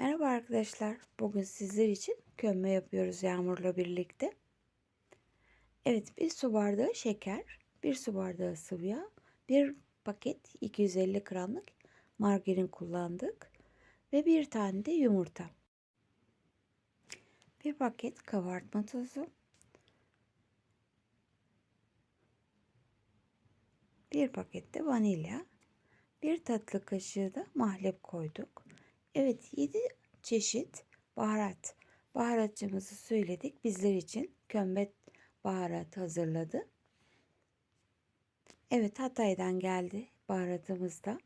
Merhaba arkadaşlar. Bugün sizler için kömbe yapıyoruz Yağmur'la birlikte. Evet, bir su bardağı şeker, bir su bardağı sıvı yağ, bir paket 250 gramlık margarin kullandık ve bir tane de yumurta. Bir paket kabartma tozu, bir paket de vanilya, bir tatlı kaşığı da mahlep koyduk. Evet 7 çeşit baharat. Baharatçımızı söyledik. Bizler için kömbet baharat hazırladı. Evet Hatay'dan geldi baharatımız da.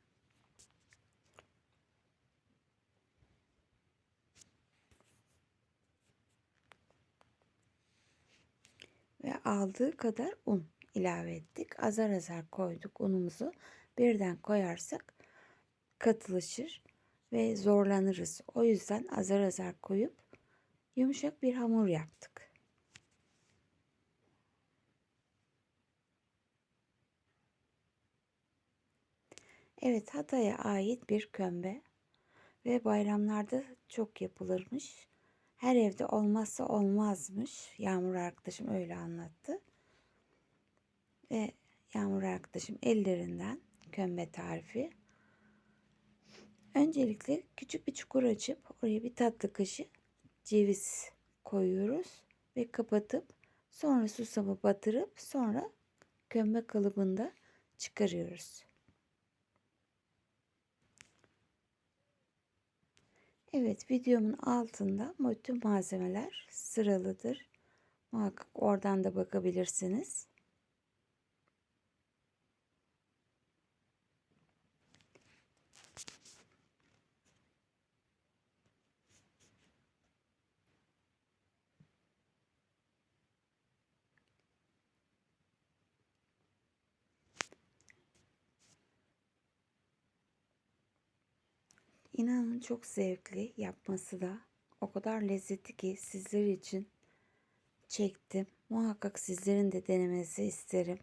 Ve aldığı kadar un ilave ettik. Azar azar koyduk unumuzu. Birden koyarsak katılaşır ve zorlanırız. O yüzden azar azar koyup yumuşak bir hamur yaptık. Evet Hatay'a ait bir kömbe ve bayramlarda çok yapılırmış. Her evde olmazsa olmazmış. Yağmur arkadaşım öyle anlattı. Ve Yağmur arkadaşım ellerinden kömbe tarifi Öncelikle küçük bir çukur açıp oraya bir tatlı kaşığı ceviz koyuyoruz ve kapatıp sonra susamı batırıp sonra kömbe kalıbında çıkarıyoruz. Evet videomun altında bütün malzemeler sıralıdır. Muhakkak oradan da bakabilirsiniz. İnanın çok zevkli yapması da. O kadar lezzetli ki sizler için çektim. Muhakkak sizlerin de denemenizi isterim.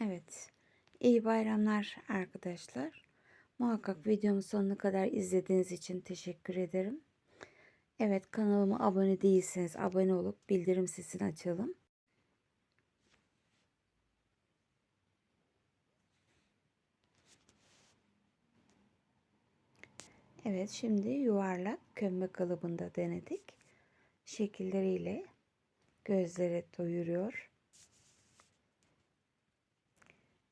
Evet. İyi bayramlar arkadaşlar. Muhakkak videomu sonuna kadar izlediğiniz için teşekkür ederim. Evet kanalıma abone değilseniz abone olup bildirim sesini açalım. Evet şimdi yuvarlak kömbe kalıbında denedik. Şekilleriyle gözlere doyuruyor.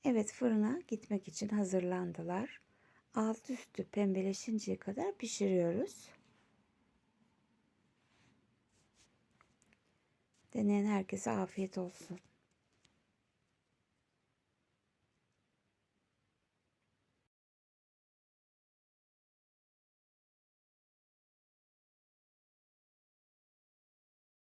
Evet fırına gitmek için hazırlandılar. Alt üstü pembeleşinceye kadar pişiriyoruz. Deneyen herkese afiyet olsun.